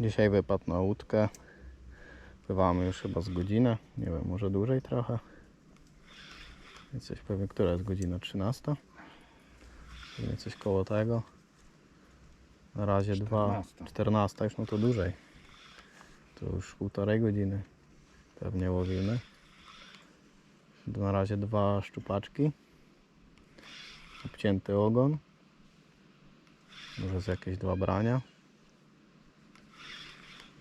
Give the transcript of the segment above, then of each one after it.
Dzisiaj wypadł na łódkę. Pływamy już chyba z godzinę. Nie wiem, może dłużej trochę. Więc coś pewnie, która jest godzina? 13? Pewnie coś koło tego. Na razie 2, 14. 14 już no to dłużej. To już półtorej godziny pewnie łowimy. Na razie dwa szczupaczki. Obcięty ogon. Może z jakieś dwa brania.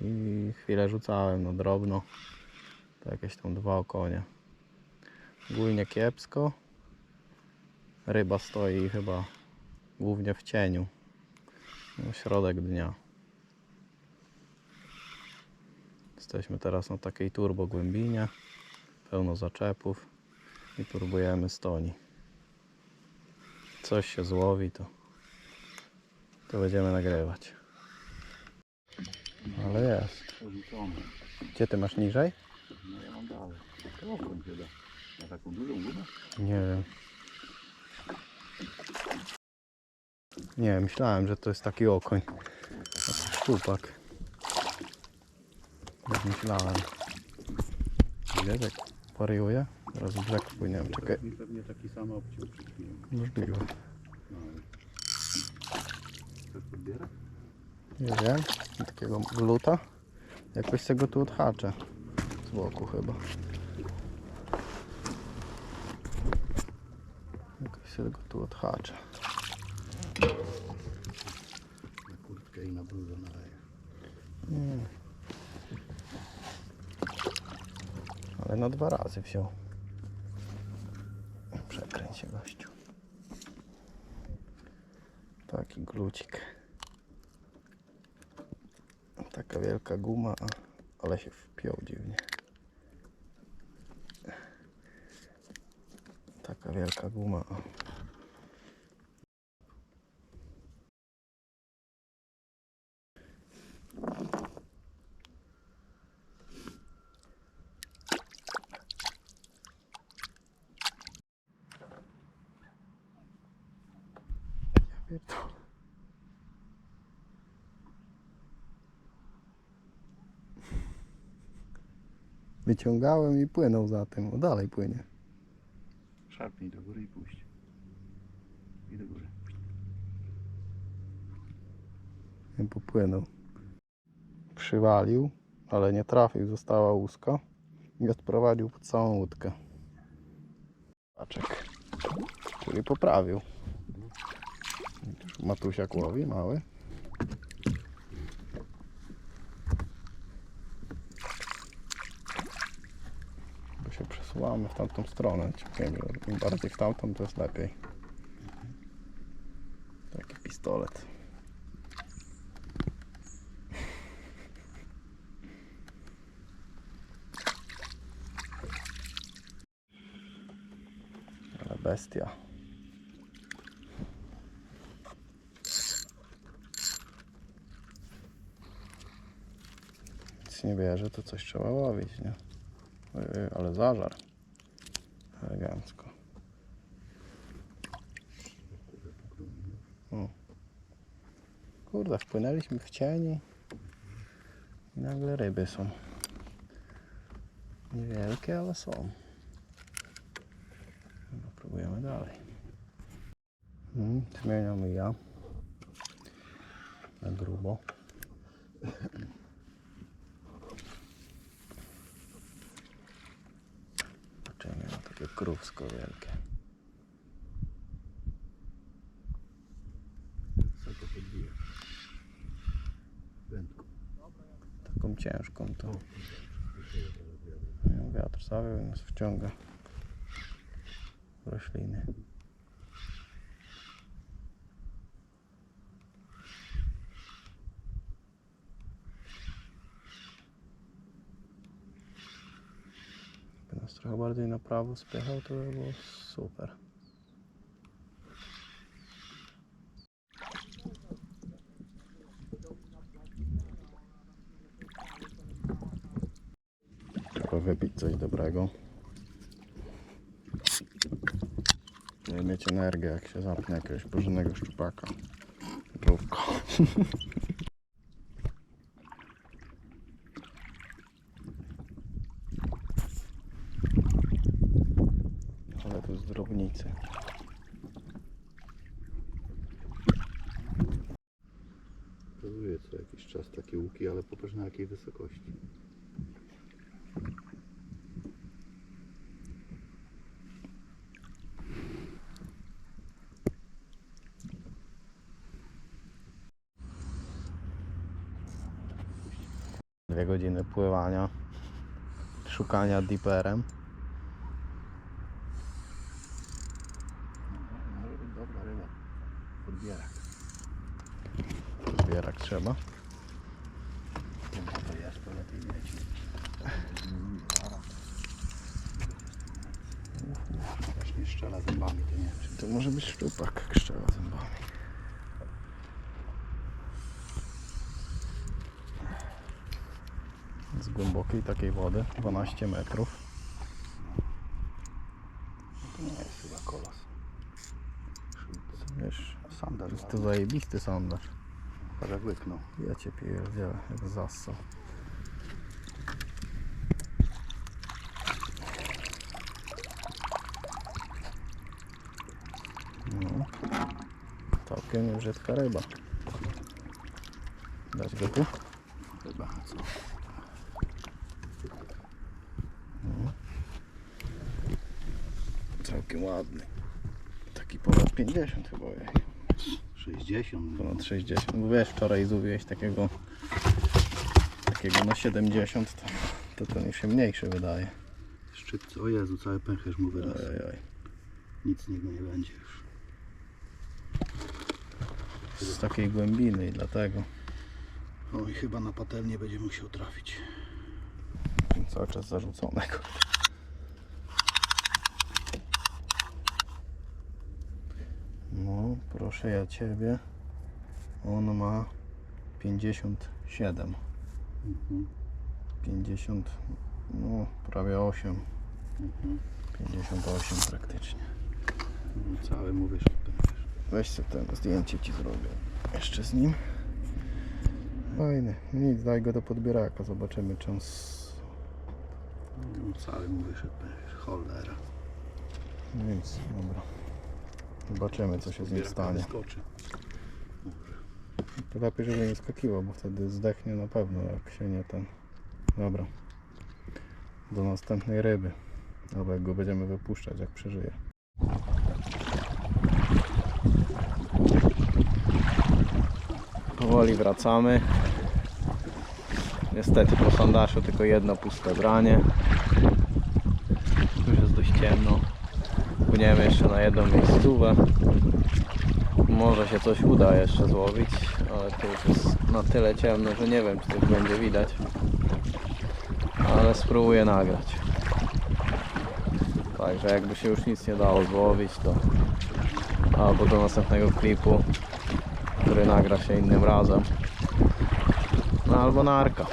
I chwilę rzucałem, no drobno. To jakieś tam dwa okonie. Ogólnie kiepsko. Ryba stoi chyba głównie w cieniu. No, środek dnia. Jesteśmy teraz na takiej turbo głębinie. Pełno zaczepów i próbujemy stoni. Coś się złowi, to, to będziemy nagrywać. Ale jest. Gdzie ty masz niżej? No ja mam dalej. To okoń chyba. Na taką dużą gumę? Nie wiem. Nie, myślałem, że to jest taki okoń. Taki szczupak. Tak myślałem. Wiesz, jak wariuje? Teraz w brzeg wpłyniemy. Czekaj, Mi pewnie taki sam obciął przed chwilą. możliwe. No. Chcesz podbierać? Nie wiem. Takiego gluta. Jakoś się go tu odhaczę. Z boku chyba. Jakoś się go tu odhaczę. Na kurtkę i na bluzę naleję. Nie. Ale na dwa razy wziął. Przekręć się gościu. Taki glucik. Taka wielka guma, ale się wpiął dziwnie. Taka wielka guma. Wyciągałem i płynął za tym. O, dalej płynie. Szarpnij do góry i puść. I do góry. I popłynął. Przywalił, ale nie trafił. Została łuska i odprowadził pod całą łódkę. Paczek. Czyli poprawił. Matusiak łowi, mały. Bo się przesuwamy w tamtą stronę. Ciągniemy. Im bardziej w tamtą, to jest lepiej. Taki pistolet. Ale bestia. Nic nie bierze, to coś trzeba łowić, nie? Ojej, ale zażar. Elegancko. O. Kurde, wpłynęliśmy w cieni i nagle ryby są. Niewielkie, ale są. No, próbujemy dalej. Mm, zmieniam ja. Na grubo. Patrzymy na takie krówsko wielkie. Co to podbija? Wędką. Taką ciężką to. Wiatr zawiał i nas wciąga rośliny. Jakby nas trochę bardziej na prawo spychał, to by było super. Trzeba wypić coś dobrego. Żeby mieć energię, jak się zapnie jakiegoś porządnego szczupaka. Główko. różnicy. Pokazuję co jakiś czas takie łuki, ale popatrz na jakiej wysokości. Dwie godziny pływania, szukania diperem. Może być dobra ryba. Podbierak. Zbierak trzeba. Chyba to jest, to lepiej mieć. Też nie strzela zębami, to nie wiem czy To może być szczupak, jak strzela zębami. Z głębokiej takiej wody, 12 metrów. to nie jest chyba kolos. Wiesz, Sandal jest to zajebisty sondaż. Parę łyknął. Ja cię pierdzielę, jak zassał. No, całkiem niebrzydka ryba. Dać go tu? Chyba, co? Całkiem ładny. Taki ponad 50 chyba. Jej. 60. Ponad 60. Bo wiesz, wczoraj złowiłeś takiego takiego na 70, to, to ten już się mniejszy wydaje. Szczypce. O Jezu, cały pęcherz mu wyraz. Nic z niego nie będzie już. Z takiej głębiny i dlatego Oj, chyba na patelnię będzie musiał trafić. cały czas zarzuconego. No, proszę ja Ciebie. On ma 57. Mhm. 50, no prawie 8. Mhm. 58 praktycznie. No, Cały pęcherz. Weź sobie ten zdjęcie Ci zrobię. Jeszcze z nim. Fajny. Nic, daj go do podbieraka. Zobaczymy czy on s... No, cały pęcherz. Cholera. Nic, dobra. Zobaczymy co się z nim stanie. To lepiej, żeby nie skakiwał, bo wtedy zdechnie na pewno, jak się nie ten. Dobra. Do następnej ryby. Albo jak go będziemy wypuszczać, jak przeżyje. Powoli wracamy. Niestety po sandaszu tylko jedno puste branie. Już jest dość ciemno. Płyniemy jeszcze na jedną miejscówę. Może się coś uda jeszcze złowić, ale to już jest na tyle ciemno, że nie wiem czy coś będzie widać. Ale spróbuję nagrać. Także jakby się już nic nie dało złowić, to albo do następnego klipu, który nagra się innym razem. No albo narka.